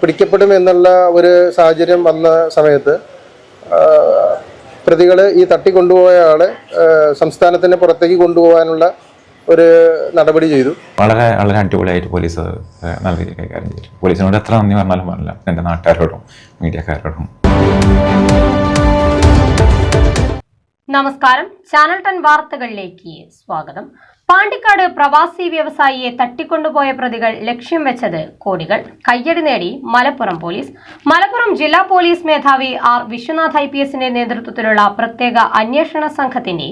പിടിക്കപ്പെടും എന്നുള്ള ഒരു സാഹചര്യം വന്ന സമയത്ത് പ്രതികൾ ഈ തട്ടിക്കൊണ്ടുപോയ ആളെ സംസ്ഥാനത്തിന് പുറത്തേക്ക് കൊണ്ടുപോകാനുള്ള ഒരു നടപടി ചെയ്തു. വളരെ വളരെ അടിപൊളിയായിട്ട് പോലീസ് നല്ല രീതിയിൽ കൈകാര്യം ചെയ്തു. പോലീസിനോട് എത്ര നന്ദി പറഞ്ഞാലും പറഞ്ഞില്ല എന്റെ നാട്ടുകാരോടും മീഡിയക്കാരോടും. നമസ്കാരം. ചാനൽ ടെൻ വാർത്തകളിലേക്ക് സ്വാഗതം. പാണ്ടിക്കാട് പ്രവാസി വ്യവസായിയെ തട്ടിക്കൊണ്ടുപോയ പ്രതികൾ ലക്ഷ്യം വെച്ചത് കോടികൾ. കയ്യടി നേടി മലപ്പുറം പോലീസ്. മലപ്പുറം ജില്ലാ പോലീസ് മേധാവി ആർ വിശ്വനാഥ് ഐ പി എസിന്റെ നേതൃത്വത്തിലുള്ള പ്രത്യേക അന്വേഷണ സംഘത്തിന്റെ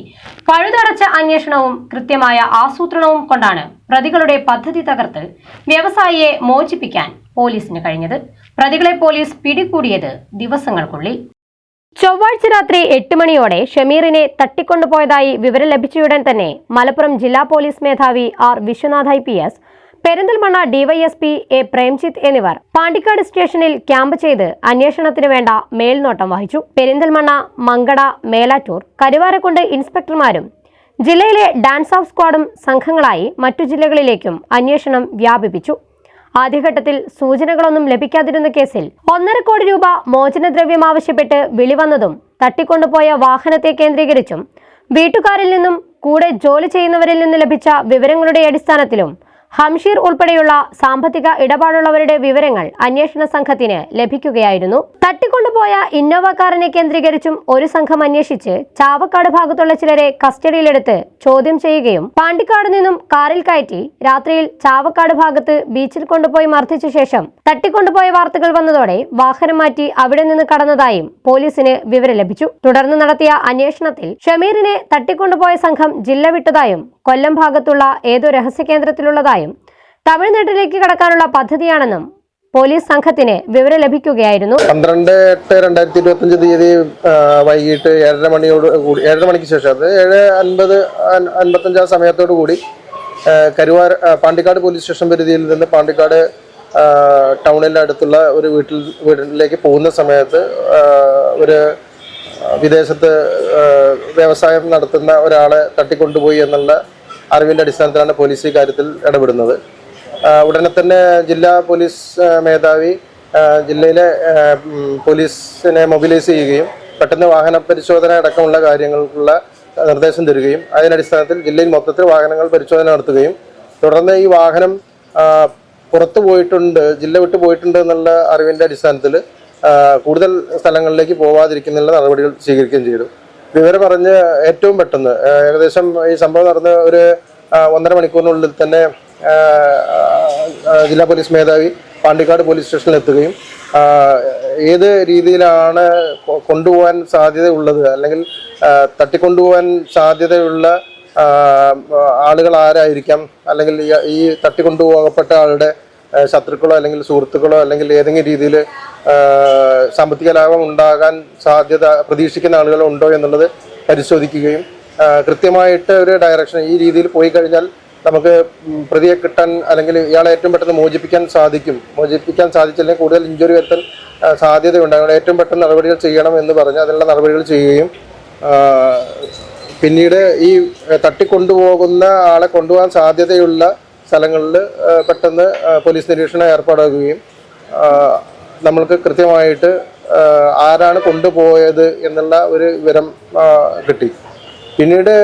പഴുതടച്ച അന്വേഷണവും കൃത്യമായ ആസൂത്രണവും കൊണ്ടാണ് പ്രതികളുടെ പദ്ധതി തകർത്ത് വ്യവസായിയെ മോചിപ്പിക്കാൻ പോലീസിന് കഴിഞ്ഞത്. പ്രതികളെ പോലീസ് പിടികൂടിയത് ദിവസങ്ങൾക്കുള്ളിൽ. ചൊവ്വാഴ്ച രാത്രി എട്ട് മണിയോടെ ഷമീറിനെ തട്ടിക്കൊണ്ടുപോയതായി വിവരം ലഭിച്ചയുടൻ തന്നെ മലപ്പുറം ജില്ലാ പോലീസ് മേധാവി R Viswanath I P S Perinthalmanna DYSP A Premjith എന്നിവർ പാണ്ടിക്കാട് സ്റ്റേഷനിൽ ക്യാമ്പ് ചെയ്ത് അന്വേഷണത്തിന് വേണ്ട മേൽനോട്ടം വഹിച്ചു. പെരിന്തൽമണ്ണ മങ്കട മേലാറ്റൂർ കരുവാരക്കുണ്ട് ഇൻസ്പെക്ടർമാരും ജില്ലയിലെ ഡാൻസ് ഓഫ് സ്ക്വാഡും സംഘങ്ങളായി മറ്റു ജില്ലകളിലേക്കും അന്വേഷണം വ്യാപിപ്പിച്ചു. ആദ്യഘട്ടത്തിൽ സൂചനകളൊന്നും ലഭിക്കാതിരുന്ന കേസിൽ ഒന്നര കോടി രൂപ മോചനദ്രവ്യം ആവശ്യപ്പെട്ട് വിളിവന്നതും തട്ടിക്കൊണ്ടുപോയ വാഹനത്തെ കേന്ദ്രീകരിച്ചും വീട്ടുകാരിൽ നിന്നും കൂടെ ജോലി ചെയ്യുന്നവരിൽ നിന്ന് ലഭിച്ച വിവരങ്ങളുടെ അടിസ്ഥാനത്തിലും ഹംഷീർ ഉൾപ്പെടെയുള്ള സാമ്പത്തിക ഇടപാടുള്ളവരുടെ വിവരങ്ങൾ അന്വേഷണ സംഘത്തിന് ലഭിക്കുകയായിരുന്നു. തട്ടിക്കൊണ്ടുപോയ ഇന്നോവ കാറിനെ കേന്ദ്രീകരിച്ചും ഒരു സംഘം അന്വേഷിച്ച് ചാവക്കാട് ഭാഗത്തുള്ള ചിലരെ കസ്റ്റഡിയിലെടുത്ത് ചോദ്യം ചെയ്യുകയും പാണ്ടിക്കാട് നിന്നും കാറിൽ കയറ്റി രാത്രിയിൽ ചാവക്കാട് ഭാഗത്ത് ബീച്ചിൽ കൊണ്ടുപോയി മർദ്ദിച്ച ശേഷം തട്ടിക്കൊണ്ടുപോയ വാർത്തകൾ വന്നതോടെ വാഹനം മാറ്റി അവിടെ നിന്ന് കടന്നതായും പോലീസിന് വിവരം ലഭിച്ചു. തുടർന്ന് നടത്തിയ അന്വേഷണത്തിൽ ഷമീറിനെ തട്ടിക്കൊണ്ടുപോയ സംഘം ജില്ല വിട്ടതായും കൊല്ലം ഭാഗത്തുള്ള ഏതോ രഹസ്യ കേന്ദ്രത്തിലുള്ളതായും തമിഴ്നാട്ടിലേക്ക് കടക്കാനുള്ള പദ്ധതിയാണെന്നും പോലീസ് സംഘത്തിന് വിവരം ലഭിക്കുകയായിരുന്നു. പന്ത്രണ്ട് എട്ട് രണ്ടായിരത്തി ഇരുപത്തി അഞ്ച് തീയതി വൈകിട്ട് ഏഴര മണിയോട് കൂടി ഏഴര മണിക്ക് ശേഷം അത് ഏഴ് അൻപത് അൻ- അൻപത്തഞ്ച് സമയത്തോടു കൂടി കരുവാർ പാണ്ടിക്കാട് പോലീസ് സ്റ്റേഷൻ പരിധിയിൽ നിന്ന് പാണ്ടിക്കാട് ടൗണിന്റെ അടുത്തുള്ള ഒരു വീട്ടിൽ വീട്ടിലേക്ക് പോകുന്ന സമയത്ത് ഒരു വിദേശത്ത് വ്യവസായം നടത്തുന്ന ഒരാളെ തട്ടിക്കൊണ്ടുപോയി എന്നുള്ള അറിവിന്റെ അടിസ്ഥാനത്തിലാണ് പോലീസ് ഈ കാര്യത്തിൽ ഇടപെടുന്നത്. ഉടനെ തന്നെ ജില്ലാ പോലീസ് മേധാവി ജില്ലയിലെ പോലീസിനെ മൊബിലൈസ് ചെയ്യുകയും പെട്ടെന്ന് വാഹന പരിശോധന അടക്കമുള്ള കാര്യങ്ങൾക്കുള്ള നിർദ്ദേശം തരികയും അതിനടിസ്ഥാനത്തിൽ ജില്ലയിൽ മൊത്തത്തിൽ വാഹനങ്ങൾ പരിശോധന നടത്തുകയും തുടർന്ന് ഈ വാഹനം പുറത്തു പോയിട്ടുണ്ട് ജില്ല വിട്ടു പോയിട്ടുണ്ട് എന്നുള്ള അറിവിന്റെ അടിസ്ഥാനത്തിൽ കൂടുതൽ സ്ഥലങ്ങളിലേക്ക് പോവാതിരിക്കുന്നുള്ള നടപടികൾ സ്വീകരിക്കുകയും ചെയ്തു. വിവരം പറഞ്ഞ് ഏറ്റവും പെട്ടെന്ന് ഏകദേശം ഈ സംഭവം നടന്ന് ഒരു ഒന്നര മണിക്കൂറിനുള്ളിൽ തന്നെ ജില്ലാ പോലീസ് മേധാവി പാണ്ടിക്കാട് പോലീസ് സ്റ്റേഷനിൽ എത്തുകയും ഏത് രീതിയിലാണ് കൊണ്ടുപോകാൻ കൊണ്ടുപോകാൻ സാധ്യതയുള്ളത്? അല്ലെങ്കിൽ തട്ടിക്കൊണ്ടുപോകാൻ സാധ്യതയുള്ള ആളുകൾ ആരായിരിക്കാം? അല്ലെങ്കിൽ ഈ തട്ടിക്കൊണ്ടുപോകപ്പെട്ട ആളുടെ ശത്രുക്കളോ അല്ലെങ്കിൽ സുഹൃത്തുക്കളോ അല്ലെങ്കിൽ ഏതെങ്കിലും രീതിയിൽ സാമ്പത്തിക ലാഭം ഉണ്ടാകാൻ സാധ്യത പ്രതീക്ഷിക്കുന്ന ആളുകൾ ഉണ്ടോ എന്നുള്ളത് പരിശോധിക്കുകയും കൃത്യമായിട്ട് ഒരു ഡയറക്ഷൻ ഈ രീതിയിൽ പോയി കഴിഞ്ഞാൽ നമുക്ക് പ്രതിയെ കിട്ടാൻ അല്ലെങ്കിൽ ഇയാളെ ഏറ്റവും പെട്ടെന്ന് മോചിപ്പിക്കാൻ സാധിക്കും. മോചിപ്പിക്കാൻ സാധിച്ചില്ലെങ്കിൽ കൂടുതൽ ഇഞ്ചുറി വരുത്താൻ സാധ്യതയുണ്ട്. അതുകൊണ്ട് ഏറ്റവും പെട്ടെന്ന് നടപടികൾ ചെയ്യണം എന്ന് പറഞ്ഞ് അതിനുള്ള നടപടികൾ ചെയ്യുകയും പിന്നീട് ഈ തട്ടിക്കൊണ്ടുപോകുന്ന ആളെ കൊണ്ടുപോകാൻ സാധ്യതയുള്ള സ്ഥലങ്ങളിൽ പെട്ടെന്ന് പോലീസ് നിരീക്ഷണം ഏർപ്പാടാക്കുകയും നമ്മൾക്ക് കൃത്യമായിട്ട് ആരാണ് കൊണ്ടുപോയത് എന്നുള്ള ഒരു വിവരം കിട്ടി. പിന്നീട്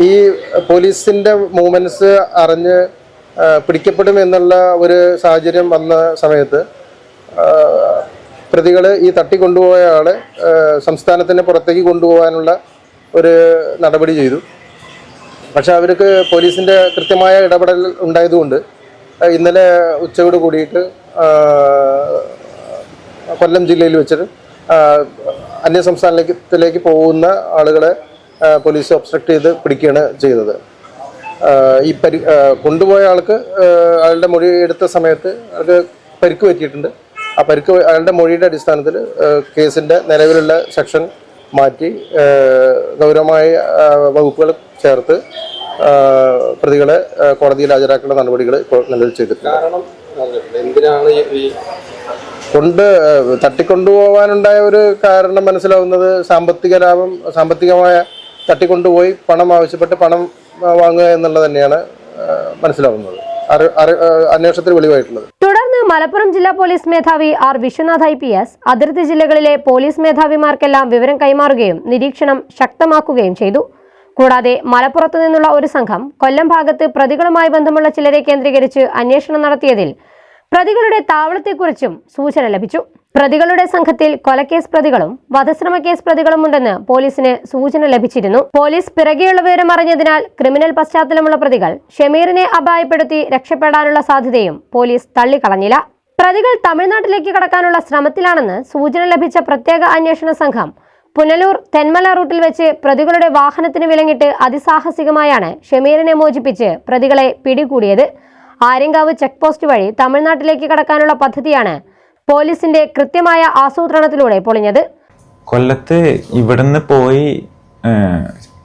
ഈ പോലീസിന്റെ മൂവ്മെന്റ്സ് അറിഞ്ഞ് പിടിക്കപ്പെടും എന്നുള്ള ഒരു സാഹചര്യം വന്ന സമയത്ത് പ്രതികൾ ഈ തട്ടിക്കൊണ്ടുപോയ ആളെ സംസ്ഥാനത്തിന് പുറത്തേക്ക് കൊണ്ടുപോകാനുള്ള ഒരു നടപടി ചെയ്തു. പക്ഷെ അവർക്ക് പോലീസിന്റെ കൃത്യമായ ഇടപെടൽ ഉണ്ടായതുകൊണ്ട് ഇന്നലെ ഉച്ചയോട് കൂടിയിട്ട് കൊല്ലം ജില്ലയിൽ വെച്ചിട്ട് അന്യ സംസ്ഥാനത്തിലേക്ക് പോകുന്ന ആളുകളെ പോലീസ് ഒബ്സ്ട്രക്ട് ചെയ്ത് പിടിക്കുകയാണ് ചെയ്തത്. ഈ പരി കൊണ്ടുപോയ ആൾക്ക് അയാളുടെ മൊഴി എടുത്ത സമയത്ത് അയാൾക്ക് പരിക്ക് പറ്റിയിട്ടുണ്ട്. ആ പരിക്ക് അയാളുടെ മൊഴിയുടെ അടിസ്ഥാനത്തിൽ കേസിന്റെ നിലവിലുള്ള സെക്ഷൻ മാറ്റി ഗൗരവമായ വകുപ്പുകൾ ചേർത്ത് പ്രതികളെ കോടതിയിൽ ഹാജരാക്കേണ്ട നടപടികൾ ഇപ്പോൾ നിലവിൽ ചെയ്തിട്ടുണ്ട്. കൊണ്ട് തട്ടിക്കൊണ്ടുപോകാനുണ്ടായ ഒരു കാരണം മനസ്സിലാവുന്നത് സാമ്പത്തിക ലാഭം സാമ്പത്തികമായ തട്ടിക്കൊണ്ടുപോയി പണം ആവശ്യപ്പെട്ട് പണം വാങ്ങുക എന്നുള്ളത് തന്നെയാണ് മനസ്സിലാവുന്നത്. അന്വേഷണത്തിൽ വെളിവായിട്ടുള്ളത്. തുടർന്ന് മലപ്പുറം ജില്ലാ പോലീസ് മേധാവി R Viswanath I P S അതിർത്തി ജില്ലകളിലെ പോലീസ് മേധാവിമാർക്കെല്ലാം വിവരം കൈമാറുകയും നിരീക്ഷണം ശക്തമാക്കുകയും ചെയ്തു. കൂടാതെ മലപ്പുറത്തു നിന്നുള്ള ഒരു സംഘം കൊല്ലം ഭാഗത്ത് പ്രതികളുമായി ബന്ധമുള്ള ചിലരെ കേന്ദ്രീകരിച്ച് അന്വേഷണം നടത്തിയതിൽ പ്രതികളുടെ താവളത്തെക്കുറിച്ചും സൂചന ലഭിച്ചു. പ്രതികളുടെ സംഘത്തിൽ കൊലക്കേസ് പ്രതികളും വധശ്രമ കേസ് പ്രതികളും ഉണ്ടെന്ന് പോലീസിന് സൂചന ലഭിച്ചിരുന്നു. പോലീസ് പിറകെയുള്ള വിവരം അറിഞ്ഞതിനാൽ ക്രിമിനൽ പശ്ചാത്തലമുള്ള പ്രതികൾ ഷമീറിനെ അപായപ്പെടുത്തി രക്ഷപ്പെടാനുള്ള സാധ്യതയും പോലീസ് തള്ളിക്കളഞ്ഞില്ല. പ്രതികൾ തമിഴ്നാട്ടിലേക്ക് കടക്കാനുള്ള ശ്രമത്തിലാണെന്ന് സൂചന ലഭിച്ച പ്രത്യേക അന്വേഷണ സംഘം പുനലൂർ തെന്മല റൂട്ടിൽ വെച്ച് പ്രതികളുടെ വാഹനത്തിന് വിലങ്ങിട്ട് അതിസാഹസികമായാണ് ഷമീറിനെ മോചിപ്പിച്ച് പ്രതികളെ പിടികൂടിയത്. ആര്യങ്കാവ് ചെക്ക് പോസ്റ്റ് വഴി തമിഴ്നാട്ടിലേക്ക് കടക്കാനുള്ള പദ്ധതിയാണ് പോലീസിന്റെ കൃത്യമായ ആസൂത്രണത്തിലൂടെ പൊളിഞ്ഞത്. കൊല്ലത്ത് ഇവിടുന്ന് പോയി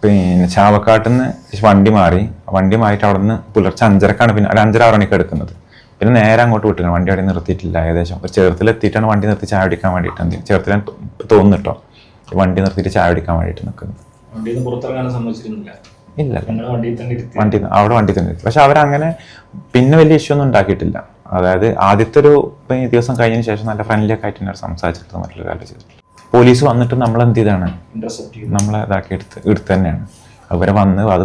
പിന്നെ ചാവക്കാട്ടുനിന്ന് വണ്ടി മാറി. വണ്ടി മാറിയിട്ട് അവിടെ നിന്ന് പുലർച്ചെ അഞ്ചരക്കാണ് പിന്നെ ഒരു അഞ്ചര ആറ് മണിക്ക് എടുക്കുന്നത്. പിന്നെ നേരെ അങ്ങോട്ട് വിട്ടിരുന്നു. വണ്ടി അവിടെ നിർത്തിയിട്ടില്ല ഏകദേശം. ഒരു ചേർത്തിലെത്തിയിട്ടാണ് വണ്ടി നിർത്തി ചായ അടിക്കാൻ വേണ്ടിയിട്ട് എന്ത് ചേർത്തിലെ തോന്നുന്നു കേട്ടോ വണ്ടി നിർത്തിയിട്ട് ചായ അടിക്കാൻ വേണ്ടിയിട്ട് നിൽക്കുന്നത്. ഇല്ല വണ്ടി അവിടെ വണ്ടി തന്നെ. പക്ഷെ അവരങ്ങനെ പിന്നെ വലിയ ഇഷ്യൂ ഒന്നും ഉണ്ടാക്കിയിട്ടില്ല. അതായത് ആദ്യത്തെ ഒരു ദിവസം കഴിഞ്ഞതിന് ശേഷം നല്ല ഫ്രണ്ട്ലിയൊക്കെ ആയിട്ട് തന്നെ സംസാരിച്ചിട്ട് മറ്റുള്ള കാര്യം ചെയ്തിട്ടില്ല പോലീസ് വന്നിട്ട് നമ്മൾ എന്ത് ചെയ്താണ്? നമ്മളെ ഇതാക്കി എടുത്ത് എടുത്ത് തന്നെയാണ്. അവരെ വന്ന് അത്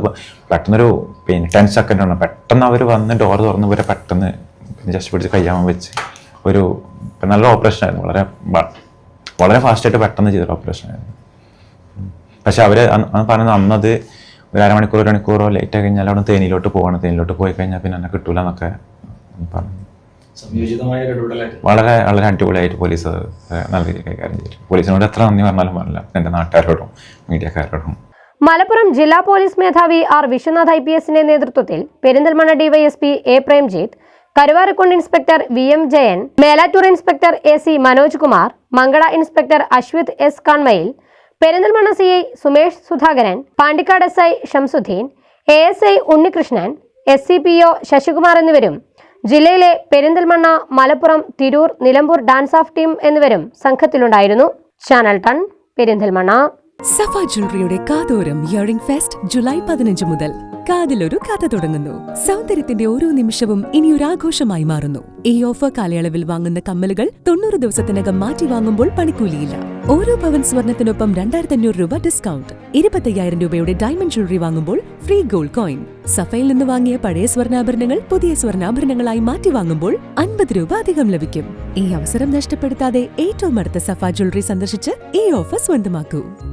പെട്ടെന്നൊരു പിന്നെ ടെൻ സെക്കൻഡ് ആണ്. പെട്ടെന്ന് അവർ വന്ന് ഡോർ തുറന്ന് ഇവരെ പെട്ടെന്ന് ജസ്റ്റ് പിടിച്ച് കയ്യാമ വെച്ച് ഒരു നല്ല ഓപ്പറേഷൻ ആയിരുന്നു. വളരെ വളരെ ഫാസ്റ്റായിട്ട് പെട്ടെന്ന് ചെയ്തൊരു ഓപ്പറേഷൻ ആയിരുന്നു. പക്ഷെ അവർ പറയുന്നത് അന്നത് ഒരു അരമണിക്കൂർ ഒരു മണിക്കൂറോ ലേറ്റ് ആയി കഴിഞ്ഞാൽ അവിടെ തേനിയിലോട്ട് പോവാണ്. തേനിയിലോട്ട് പോയി കഴിഞ്ഞാൽ പിന്നെ എന്നെ കിട്ടൂല എന്നൊക്കെ പറഞ്ഞു. വളരെ വളരെ അടിപൊളിയായിട്ട് പോലീസ് നല്ല രീതിയിൽ കൈകാര്യം ചെയ്തു. പോലീസിനോട് എത്ര നന്ദി പറഞ്ഞാലും പറഞ്ഞില്ല. എന്റെ നാട്ടുകാരോടും മീഡിയക്കാരോടും. മലപ്പുറം ജില്ലാ പോലീസ് മേധാവി ആർ വിശ്വനാഥ് ഐ പി എസിന്റെ നേതൃത്വത്തിൽ Perinthalmanna DYSP A Premjith Karuvarakundu inspector V M Jayan Melattur inspector A C Manoj Kumar Mangala inspector Ashwith S കാൺമയിൽ Perinthalmanna C I Sumesh Sudhakaran Pandikkad S I Shamsuddin A S I Unnikrishnan S C P O Sasikumar എന്നിവരും ജില്ലയിലെ Perinthalmanna Malappuram Tirur Nilambur dance of team എന്നിവരും സംഘത്തിലുണ്ടായിരുന്നു. Channel ടൺ പെരിന്തൽമണ്ണ. സഫ ജ്വല്ലറിയുടെ കാതോരം earring fest July പതിനഞ്ച് മുതൽ. കാതിലൊരു കഥ തുടങ്ങുന്നു. സൗന്ദര്യത്തിന്റെ ഓരോ നിമിഷവും ഇനി ഒരു ആഘോഷമായി മാറുന്നു. ഈ ഓഫർ കാലയളവിൽ വാങ്ങുന്ന കമ്മലുകൾ തൊണ്ണൂറ് ദിവസത്തിനകം മാറ്റി വാങ്ങുമ്പോൾ പണിക്കൂലിയില്ല. ഓരോ പവൻ സ്വർണത്തിനൊപ്പം രണ്ടായിരത്തി അഞ്ഞൂറ് രൂപ ഡിസ്കൗണ്ട് ഇരുപത്തയ്യായിരം രൂപയുടെ ഡയമണ്ട് ജ്വല്ലറി വാങ്ങുമ്പോൾ ഫ്രീ ഗോൾഡ് കോയിൻ സഫയിൽ നിന്ന് വാങ്ങിയ പഴയ സ്വർണാഭരണങ്ങൾ പുതിയ സ്വർണാഭരണങ്ങളായി മാറ്റി വാങ്ങുമ്പോൾ അൻപത് രൂപ അധികം ലഭിക്കും. ഈ അവസരം നഷ്ടപ്പെടുത്താതെ ഏറ്റവും അടുത്ത സഫ ജ്വല്ലറി സന്ദർശിച്ച് ഈ ഓഫർ സ്വന്തമാക്കൂ.